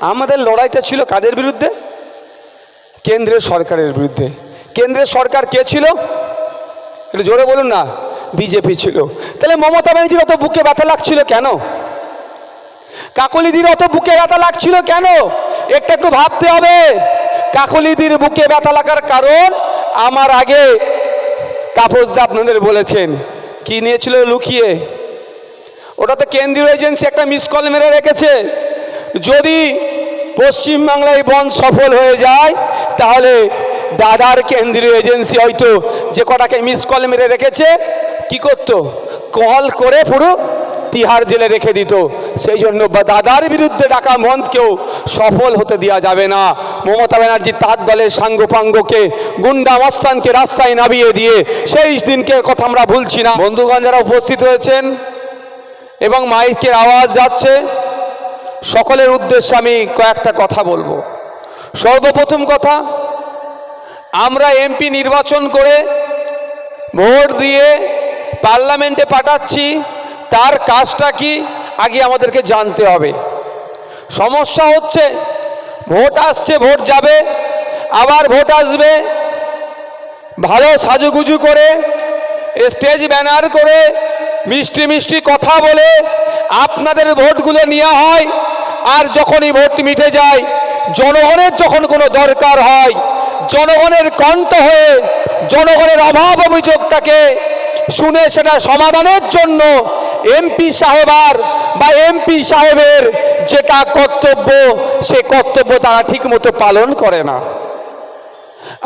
আমাদের লড়াইটা ছিল কাদের বিরুদ্ধে? কেন্দ্রের সরকারের বিরুদ্ধে। কেন্দ্রের সরকার কে ছিল? একটু জোরে বলুন না, বিজেপি ছিল। তাহলে মমতা ব্যানার্জির অত বুকে ব্যথা লাগছিল কেন? কাকলিদির অত বুকে ব্যথা লাগছিল কেন? একটা একটু ভাবতে হবে। কাকলিদির বুকে ব্যথা লাগার কারণ আমার আগে তাপসদা আপনাদের বলেছেন। কি নিয়েছিল লুকিয়ে? ওটা তো কেন্দ্রীয় এজেন্সি একটা মিস কল মেরে রেখেছে। যদি পশ্চিমবাংলায় বন্ধ সফল হয়ে যায়, তাহলে দাদার কেন্দ্রীয় এজেন্সি হয়তো যে কটাকে মিস কল মেরে রেখেছে, কি করতো? কল করে পুরো তিহার জেলে রেখে দিত। সেই জন্য দাদার বিরুদ্ধে ডাকা মন্দকেও সফল হতে দেওয়া যাবে না। মমতা ব্যানার্জি তার দলের সাঙ্গপাঙ্গকে, গুন্ডা মস্তানকে রাস্তায় নামিয়ে দিয়ে সেই দিনকে কথা আমরা ভুলছি না। বন্ধুগণ যারা উপস্থিত হয়েছেন এবং মাইকের আওয়াজ যাচ্ছে সকলের উদ্দেশ্যে আমি কয়েকটা কথা বলব। সর্বপ্রথম কথা, আমরা এমপি নির্বাচন করে ভোট দিয়ে পার্লামেন্টে পাঠাচ্ছি, তার কাজটা কি আগে আমাদেরকে জানতে হবে। সমস্যা হচ্ছে, ভোট আসছে, ভোট যাবে, আবার ভোট আসবে, ভালো সাজুগুজু করে, স্টেজ ব্যানার করে, মিষ্টি মিষ্টি কথা বলে আপনাদের ভোটগুলো নেওয়া হয়। আর যখনই ভোট মিটে যায়, জনগণের যখন কোনো দরকার হয়, জনগণের কণ্ঠ হয়ে, জনগণের অভাব অভিযোগটাকে শুনে সেটা সমাধানের জন্য এমপি সাহেবার বা এমপি সাহেবের যেটা কর্তব্য, সে কর্তব্য তারা ঠিকমতো পালন করে না।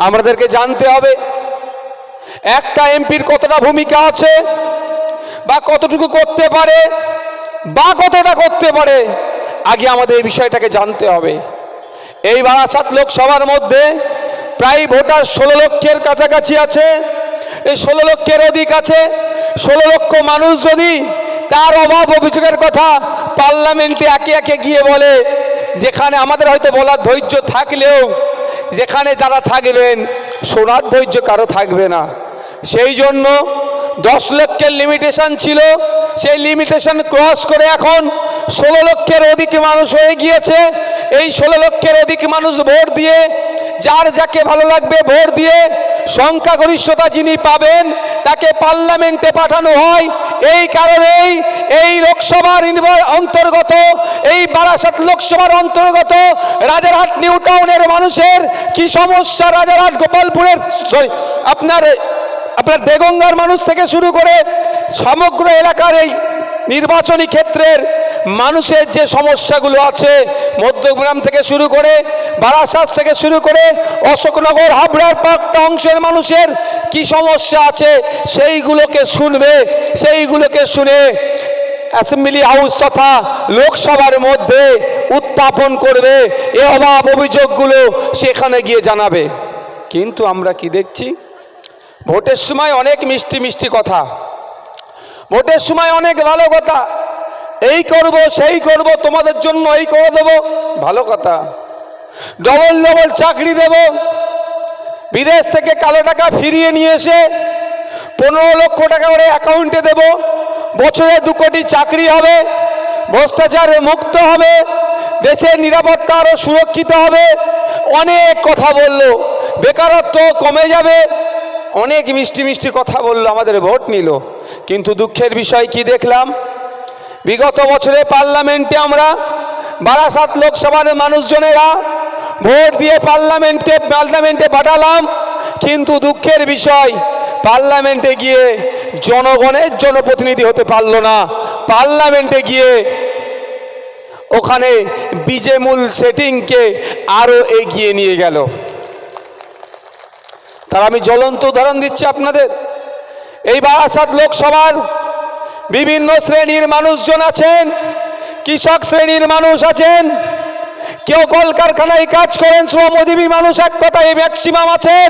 আমাদেরকে জানতে হবে, একটা এমপির কতটা ভূমিকা আছে, বা কতটুকু করতে পারে, বা কতটা করতে পারে আগে আমাদের এই বিষয়টাকে জানতে হবে। এই বারাসাত লোকসভার মধ্যে প্রায় ভোটার ষোলো লক্ষের কাছাকাছি আছে। এই ষোলো লক্ষের অধিক আছে। ষোলো লক্ষ মানুষ যদি তার অভাব অভিযোগের কথা পার্লামেন্টে একে একে গিয়ে বলে, যেখানে আমাদের হয়তো বলার ধৈর্য থাকলেও, যেখানে যারা থাকবেন, শোনার ধৈর্য কারও থাকবে না। সেই জন্য দশ লক্ষের লিমিটেশন ছিল। সেই লিমিটেশন ক্রস করে এখন ষোলো লক্ষের অধিক মানুষ হয়ে গিয়েছে। এই ষোলো লক্ষের অধিক মানুষ ভোট দিয়ে, যার যাকে ভালো লাগবে ভোট দিয়ে, সংখ্যাগরিষ্ঠতা যিনি পাবেন, তাকে পার্লামেন্টে পাঠানো হয়। এই কারণেই এই লোকসভার অন্তর্গত, এই বারাসাত লোকসভার অন্তর্গত রাজারহাট নিউ টাউনের মানুষের কি সমস্যা রাজারহাট গোপালপুরের? সরি আপনার আপনার দেগঙ্গার মানুষ থেকে শুরু করে সমগ্র এলাকার এই নির্বাচনী ক্ষেত্রের মানুষের যে সমস্যাগুলো আছে, মধ্যগ্রাম থেকে শুরু করে বারাসাত থেকে শুরু করে অশোকনগর, হাবড়ার পাঁচটা অংশের মানুষের কি সমস্যা আছে, সেইগুলোকে শুনবে, সেইগুলোকে শুনে অ্যাসেম্বলি হাউস তথা লোকসভার মধ্যে উত্থাপন করবে। এ অভাব অভিযোগগুলো সেখানে গিয়ে জানাবে। কিন্তু আমরা কি দেখছি? ভোটের সময় অনেক মিষ্টি মিষ্টি কথা। ভোটের সময় অনেক ভালো কথা। এই করব, সেই করব, তোমাদের জন্য এই করে দেব। ভালো কথা। ডবল ডবল চাকরি দেব। বিদেশ থেকে কালো টাকা ফিরিয়ে নিয়ে এসে পনেরো লক্ষ টাকা করে অ্যাকাউন্টে দেব। বছরে দু কোটি চাকরি হবে, ভ্রষ্টাচারে মুক্ত হবে দেশের নিরাপত্তা আরও সুরক্ষিত হবে। অনেক কথা বলল। বেকারত্ব কমে যাবে। অনেক মিষ্টি মিষ্টি কথা বলল, আমাদের ভোট নিল। কিন্তু দুঃখের বিষয় কি দেখলাম? বিগত বছরে পার্লামেন্টে আমরা বারাসাত লোকসভার মানুষজনেরা ভোট দিয়ে পার্লামেন্টে পার্লামেন্টে পাঠালাম। কিন্তু দুঃখের বিষয়, পার্লামেন্টে গিয়ে জনগণের জনপ্রতিনিধি হতে পারল না। পার্লামেন্টে গিয়ে ওখানে বিজেমূল সেটিংকে আরও এগিয়ে নিয়ে গেল। তার আমি জ্বলন্ত উদাহরণ দিচ্ছি আপনাদের। এই বারাসাত লোকসভার বিভিন্ন শ্রেণির মানুষজন আছেন, কৃষক শ্রেণির মানুষ আছেন, কেউ কলকারখানায় কাজ করেন, শ্রমজীবী মানুষ এক কথায় ম্যাক্সিমাম আছেন,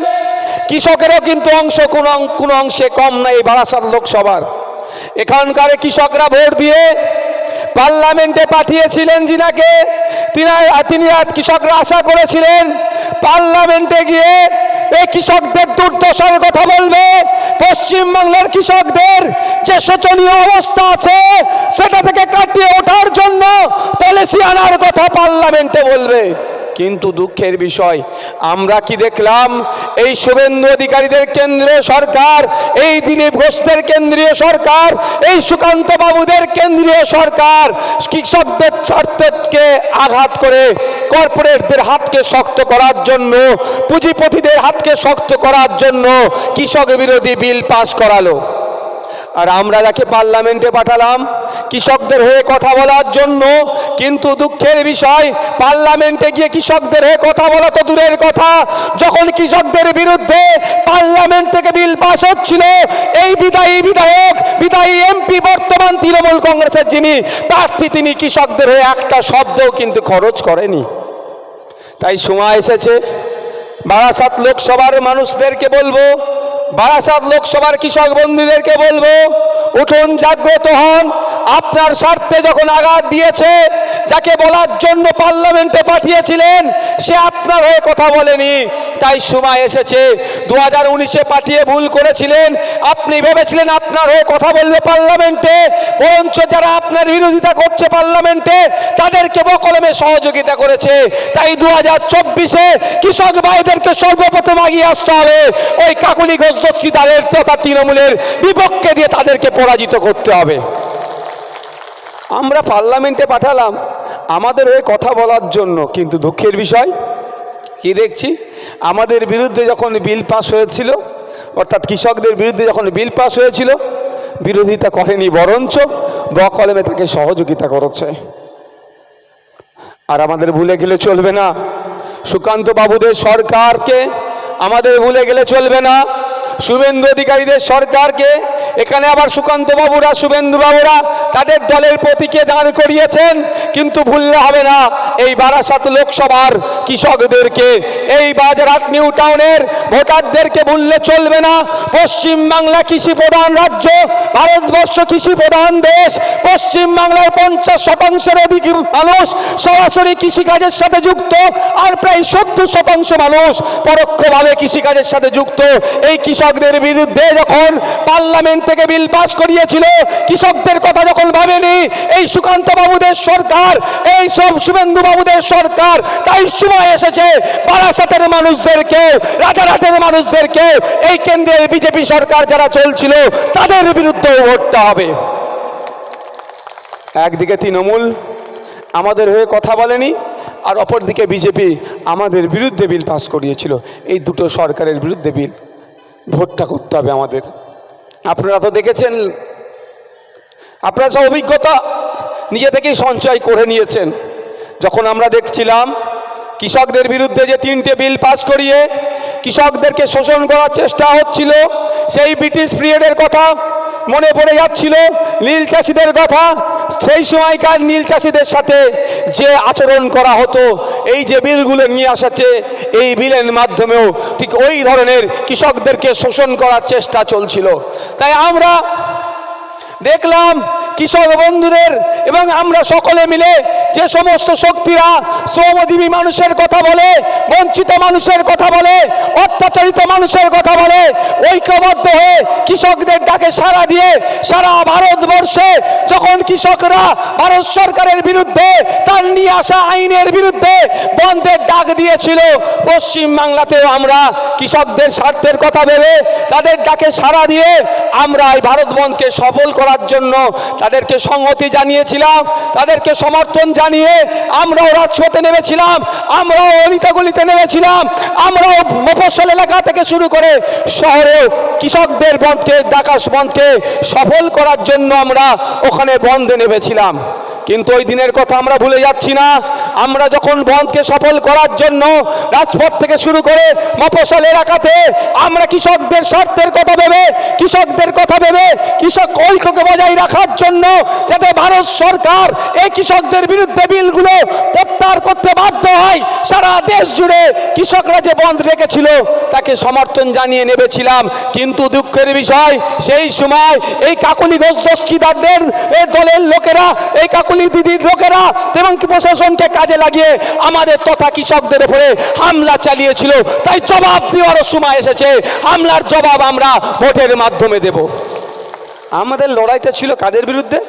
কৃষকেরও কিন্তু অংশ কোন কোনো অংশে কম নাই, বারাসাত লোকসভার। এখানকার কৃষকরা ভোট দিয়ে পার্লামেন্টে পাঠিয়েছিলেন যিনাকে তিনি কৃষকরা আশা করেছিলেন, পার্লামেন্টে গিয়ে এই কৃষকদের দুর্দশার কথা বলবে। পশ্চিমবাংলার কৃষকদের যে শোচনীয় অবস্থা আছে, সেটা থেকে কাটিয়ে ওঠার জন্য পলিসি আনার কথা পার্লামেন্টে বলবে। কিন্তু দুঃখের বিষয়, আমরা কি দেখলাম? এই শুভেন্দু অধিকারীদের কেন্দ্রীয় সরকার, এই দিলীপ ঘোষদের কেন্দ্রীয় সরকার, এই সুকান্ত বাবুদের কেন্দ্রীয় সরকার, কৃষকদের স্বার্থকে আঘাত করে কর্পোরেটদের হাতকে শক্ত করার জন্য, পুঁজিপতিদের হাতকে শক্ত করার জন্য কৃষক বিরোধী বিল পাশ করালো। আর আমরা যাকে পার্লামেন্টে পাঠালাম, কৃষকদের হয়ে কথা বলার জন্য, কিন্তু দুঃখের বিষয়, পার্লামেন্টে গিয়ে কৃষকদের হয়ে কথা বলা তো দূরের কথা। যখন কৃষকদের বিরুদ্ধে পার্লামেন্ট থেকে বিল পাস হচ্ছিল, এই বিদায়ী বিধায়ক, বিদায়ী এমপি বর্তমান তৃণমূল কংগ্রেসের যিনি, প্রার্থী তিনি কৃষকদের হয়ে একটা শব্দও কিন্তু খরচ করেনি। তাই সময় এসেছে, বারাসাত লোকসভার মানুষদেরকে বলব বারাসাত লোকসভার কৃষক বন্ধুদেরকে বলব, উঠুন, জাগ্রত হন। আপনার স্বার্থে যখন আঘাত দিয়েছে, যাকে বলার জন্য পার্লামেন্টে পাঠিয়েছিলেন, সে আপনার হয়ে কথা বলেনি। তাই সময় এসেছে। দু হাজার উনিশে পাঠিয়ে ভুল করেছিলেন। আপনি ভেবেছিলেন আপনার হয়ে কথা বলবে পার্লামেন্টে, বরঞ্চ যারা আপনার বিরোধিতা করছে পার্লামেন্টে, তাদেরকে বকলমে সহযোগিতা করেছে। তাই দু হাজার চব্বিশে কৃষক ভাইদেরকে সর্বপ্রথম আগিয়ে আসতে হবে। ওই কাকুলি ঘোষ দস্তিদারের তথা তৃণমূলের বিপক্ষে দিয়ে তাদেরকে পরাজিত করতে হবে। আমরা পার্লামেন্টে পাঠালাম আমাদের হয়ে কথা বলার জন্য, কিন্তু দুঃখের বিষয় কি দেখছি? আমাদের বিরুদ্ধে যখন বিল পাস হয়েছিল, অর্থাৎ কৃষকদের বিরুদ্ধে যখন বিল পাস হয়েছিল, বিরোধিতা করেনি, বরঞ্চ বকলমে তাকে সহযোগিতা করেছে। আর আমাদের ভুলে গেলে চলবে না। সুকান্ত বাবুদের সরকারকে আমাদের ভুলে গেলে চলবে না। শুভেন্দু অধিকারীদের সরকারকে, এখানে আবার সুকান্ত বাবুরা, শুভেন্দু বাবুরা, তাদের দলের প্রতীকে দাঁড় করিয়েছেন, কিন্তু ভুললে হবে না। এই বারাসাত লোকসভার কৃষকদেরকে, এই বাজারহাট নিউ টাউনের ভোটারদেরকে ভুললে চলবে না। পশ্চিম বাংলা কৃষি প্রধান রাজ্য, ভারতবর্ষ কৃষি প্রধান দেশ পশ্চিম বাংলার পঞ্চাশ শতাংশের অধিক মানুষ সরাসরি কৃষিকাজের সাথে যুক্ত, আর প্রায় সত্তর শতাংশ মানুষ পরোক্ষভাবে কৃষিকাজের সাথে যুক্ত। এই কৃষকদের বিরুদ্ধে যখন পার্লামেন্ট থেকে বিল পাস করিয়েছিল, কৃষকদের কথা যখন ভাবেনি, এই সুকান্ত বাবুদের সরকার, এই সব শুভেন্দু বাবুদের সরকার, তাই সময় এসেছে বারাসাতের মানুষদেরকে রাজারহাটের মানুষদেরকে এই কেন্দ্রের বিজেপি সরকার যারা চলছিল, তাদের বিরুদ্ধেও ভোটতে হবে। একদিকে তৃণমূল আমাদের হয়ে কথা বলেনি, আর অপরদিকে বিজেপি আমাদের বিরুদ্ধে বিল পাস করিয়েছিল। এই দুটো সরকারের বিরুদ্ধে বিল। ভোটটা করতে হবে আমাদের। আপনারা তো দেখেছেন, আপনারা সব অভিজ্ঞতা নিজে থেকেই সঞ্চয় করে নিয়েছেন। যখন আমরা দেখছিলাম, কৃষকদের বিরুদ্ধে যে তিনটে বিল পাস করিয়ে কৃষকদেরকে শোষণ করার চেষ্টা হচ্ছিল, সেই ব্রিটিশ পিরিয়ডের কথা মনে পড়ে যাচ্ছিল, নীল চাষিদের কথা সেই সময়কার নীল চাষিদের সাথে যে আচরণ করা হতো, এই যে বিলগুলো নিয়ে আসাচ্ছে এই বিলের মাধ্যমেও ঠিক ওই ধরনের কৃষকদেরকে শোষণ করার চেষ্টা চলছিল। তাই আমরা দেখলাম কৃষক বন্ধুদের এবং আমরা সকলে মিলে যে সমস্ত শক্তিরা শ্রমজীবী মানুষের কথা বলে, বঞ্চিত মানুষের কথা বলে, অত্যাচারিত মানুষের কথা বলে, ঐক্যবদ্ধ হয়ে কৃষকদের ডাকে সাড়া দিয়ে সারা ভারতবর্ষে যখন কৃষকরা ভারত সরকারের বিরুদ্ধে তার নিয়ে আসা আইনের বিরুদ্ধে বন্ধের ডাক দিয়েছিল, পশ্চিম বাংলাতেও আমরা কৃষকদের স্বার্থের কথা ভেবে তাদের ডাকে সাড়া দিয়ে আমরা এই ভারত বন্ধকে সফল করার জন্য তাদেরকে সংহতি জানিয়েছিলাম, তাদেরকে সমর্থন জানিয়ে আমরাও রাজপথে নেমেছিলাম, আমরাও অলিতাগলিতে নেমেছিলাম, আমরাও মফস্বল এলাকা থেকে শুরু করে শহরেও কৃষকদের বন্ধকে ডাকাশ বন্ধকে সফল করার জন্য আমরা ওখানে বন্ধে নেমেছিলাম। কিন্তু ওই দিনের কথা আমরা ভুলে যাচ্ছি না। আমরা যখন বন্ধকে সফল করার জন্য রাজপথ থেকে শুরু করে মফসল এলাকাতে আমরা কৃষকদের স্বার্থের কথা ভেবে, কৃষকদের কৃষক ঐক্যকে বজায় রাখার জন্য যাতে ভারত সরকার এই কৃষকদের বিরুদ্ধে বিলগুলো প্রত্যাহার করতে বাধ্য হয়, সারা দেশ জুড়ে কৃষকরা যে বন্ধ রেখেছিল তাকে সমর্থন জানিয়ে নেবেছিলাম। কিন্তু দুঃখের বিষয়, সেই সময় এই কাকুলি ঘোষ এই দলের লোকেরা, এই কাকুলি দিদির লোকেরা এবং প্রশাসনকে কাজে লাগিয়ে আমাদের তথা কৃষকদের উপরে হামলা চালিয়েছিল। তাই জবাব দেওয়ারও সময় এসেছে। হামলার জবাব আমরা ভোটের মাধ্যমে দেব। আমাদের লড়াইটা ছিল কাদের বিরুদ্ধে?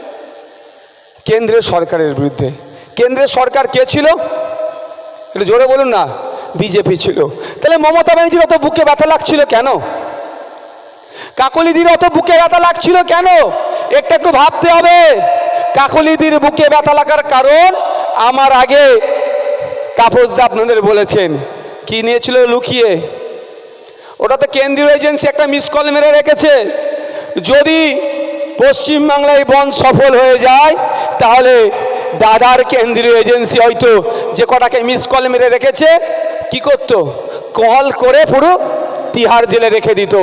কেন্দ্রের সরকারের বিরুদ্ধে। কেন্দ্রের সরকার কে ছিল? একটু জোরে বলুন না, বিজেপি ছিল। তাহলে মমতা ব্যানার্জির অত বুকে ব্যথা লাগছিল কেন? কাকলিদির অত বুকে ব্যথা লাগছিল কেন? একটু একটু ভাবতে হবে। কাকলিদির বুকে ব্যথা লাগার কারণ আমার আগে তাপসদা আপনাদের বলেছেন। কি নিয়েছিল লুকিয়ে? ওটা তো কেন্দ্রীয় এজেন্সি একটা মিস কল মেরে রেখেছে। যদি পশ্চিমবাংলায় বন সফল হয়ে যায়, তাহলে দাদার কেন্দ্রীয় এজেন্সি হয়তো যে কটাকে মিস কল মেরে রেখেছে, কি করতো? কল করে পুরো তিহার জেলে রেখে দিত।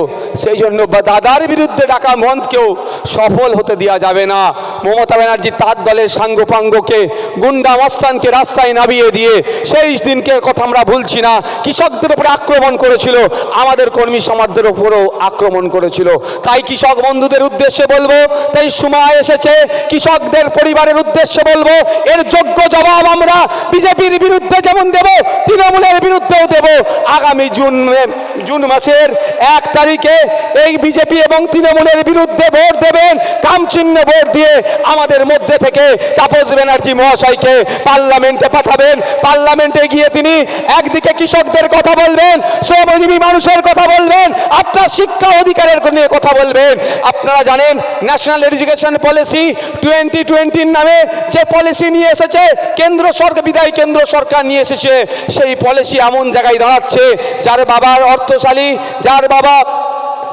সেই জন্য দাদার বিরুদ্ধে ডাকা মন্থকেও সফল হতে দেওয়া যাবে না। মমতা ব্যানার্জি তার দলের সাঙ্গপাঙ্গকে, গুন্ডা মস্তানকে রাস্তায় নামিয়ে দিয়ে সেই দিনকে কথা আমরা ভুলছি না। কৃষকদের উপরে আক্রমণ করেছিল, আমাদের কর্মী সমাজদের উপরেও আক্রমণ করেছিল। তাই কৃষক বন্ধুদের উদ্দেশ্যে বলব, তাই সময় এসেছে, কৃষকদের পরিবারের উদ্দেশ্যে বলব, এর যোগ্য জবাব আমরা বিজেপির বিরুদ্ধে যেমন দেব, তৃণমূলের বিরুদ্ধেও দেব। আগামী জুন জুন মাসের এক তারিখে এই বিজেপি এবং তৃণমূলের বিরুদ্ধে ভোট দেবেন, কামচিহ্ন ভোট দিয়ে আমাদের মধ্যে থেকে তাপস ব্যানার্জি মহাশয়কে পার্লামেন্টে পাঠাবেন। পার্লামেন্টে গিয়ে তিনি একদিকে কৃষকদের কথা বলবেন, শ্রমজীবী মানুষের কথা বলবেন, আপনার শিক্ষা অধিকারের নিয়ে কথা বলবেন। আপনারা জানেন ন্যাশনাল এডুকেশন পলিসি টোয়েন্টি টোয়েন্টির নামে যে পলিসি নিয়ে এসেছে, কেন্দ্র সরকার বিদায় কেন্দ্র সরকার নিয়ে এসেছে, সেই পলিসি এমন জায়গায় দাঁড়াচ্ছে, যার বাবার অর্থশালী যার বাবা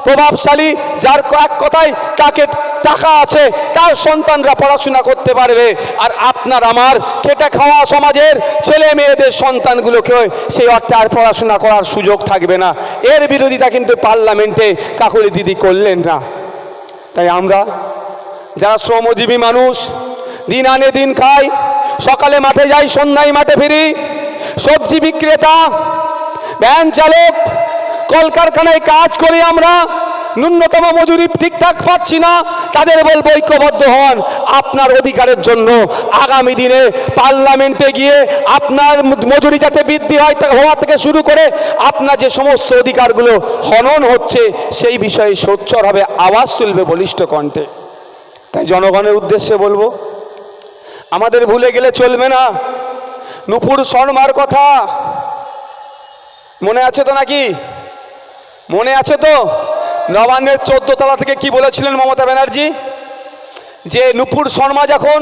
প্রভাবশালী, যার এক কথায় তাকে টাকা আছে, তার সন্তানরা পড়াশোনা করতে পারবে। আর আপনার, আমার খেটে খাওয়া সমাজের ছেলে মেয়েদের সন্তানগুলোকে সেই অর্থে আর পড়াশোনা করার সুযোগ থাকবে না। এর বিরোধিতা কিন্তু পার্লামেন্টে কাকুলি দিদি করলেন না। তাই আমরা, যারা শ্রমজীবী মানুষ, দিন আনে দিন খাই, সকালে মাঠে যাই, সন্ধ্যায় মাঠে ফিরি, সবজি বিক্রেতা, ভ্যান চালক কলকারখানায় কাজ করে আমরা, ন্যূনতম মজুরি ঠিকঠাক পাচ্ছি না, তাদের বলব ঐক্যবদ্ধ হন। আপনার অধিকারের জন্য আগামী দিনে পার্লামেন্টে গিয়ে আপনার মজুরি যাতে বৃদ্ধি হয় হওয়া থেকে শুরু করে আপনার যে সমস্ত অধিকারগুলো হনন হচ্ছে, সেই বিষয়ে সোচ্চরভাবে আওয়াজ তুলবে বলিষ্ঠ কণ্ঠে। তাই জনগণের উদ্দেশ্যে বলব, আমাদের ভুলে গেলে চলবে না। নুপুর শর্মার কথা মনে আছে তো নাকি? মনে আছে তো? নবান্নের চোদ্দ তলা থেকে কি বলেছিলেন মমতা ব্যানার্জি? যে নুপুর শর্মা যখন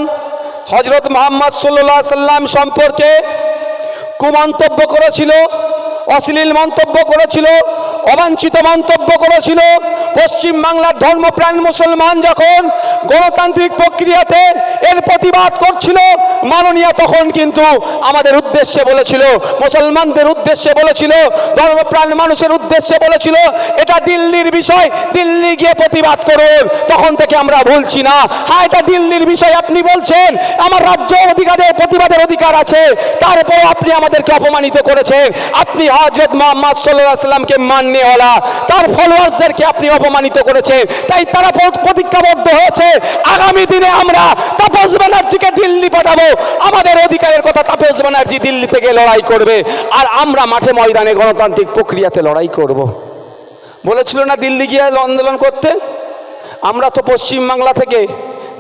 হজরত মোহাম্মদ সাল্লাহ সাল্লাম সম্পর্কে কুমন্তব্য করেছিল, অশ্লীল মন্তব্য করেছিল, অবাঞ্ছিত মন্তব্য করেছিল, পশ্চিম বাংলার ধর্মপ্রাণ মুসলমান যখন গণতান্ত্রিক প্রক্রিয়াতে এর প্রতিবাদ করছিল মাননীয় তখন কিন্তু আমাদের উদ্দেশ্যে বলেছিল, মুসলমানদের উদ্দেশ্যে বলেছিল, ধর্মপ্রাণ মানুষের উদ্দেশ্যে বলেছিল, এটা দিল্লির বিষয়, দিল্লি গিয়ে প্রতিবাদ করুন। তখন থেকে আমরা ভুলছি না। হ্যাঁ এটা দিল্লির বিষয়, আপনি বলছেন, আমার রাজ্য অধিকারের প্রতিবাদের অধিকার আছে। তারপর আপনি আমাদেরকে অপমানিত করেছেন। আপনি হজরত মোহাম্মদ সাল্লাহ সাল্লামকে মান্যওয়ালা। তার ফলোয়ার্সদেরকে আপনি অপমানিত করেছেন। তাই তারা প্র- প্রতিজ্ঞাবদ্ধ হয়েছে। আগামী দিনে আমরা তাপস ব্যানার্জিকে দিল্লি পাঠাবো। আমাদের অধিকারের কথা তাপস ব্যানার্জি দিল্লি থেকে লড়াই করবে। আর আমরা মাঠে ময়দানে গণতান্ত্রিক প্রক্রিয়াতে লড়াই করব। বলেছিল না দিল্লি গিয়ে আন্দোলন করতে? আমরা তো পশ্চিমবাংলা থেকে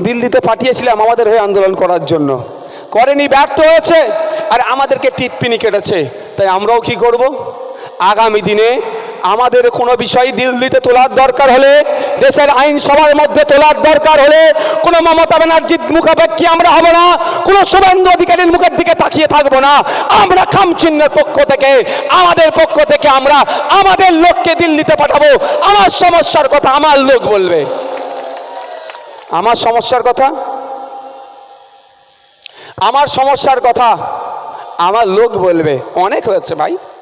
দিল্লিতে পাঠিয়েছিলাম আমাদের হয়ে আন্দোলন করার জন্য। করেনি, ব্যর্থ হয়েছে। আর আমাদেরকে টিপ্পিনি কেটেছে। তাই আমরাও কি করব? আগামী দিনে আমাদের কোনো বিষয় দিল্লিতে তোলার দরকার হলে, দেশের আইনসভার মধ্যে তোলার দরকার হলে, কোনো মমতা ব্যানার্জির মুখাপেক্ষী আমরা হব না, কোনো শুভেন্দু অধিকারীর মুখের দিকে তাকিয়ে থাকব না। আমরা খামচিহ্নের পক্ষ থেকে, আমাদের পক্ষ থেকে আমরা আমাদের লোককে দিল্লিতে পাঠাবো। আমার সমস্যার কথা আমার লোক বলবে। আমার সমস্যার কথা? আমার সমস্যার কথা আমার লোক বলবে। অনেক হয়েছে ভাই।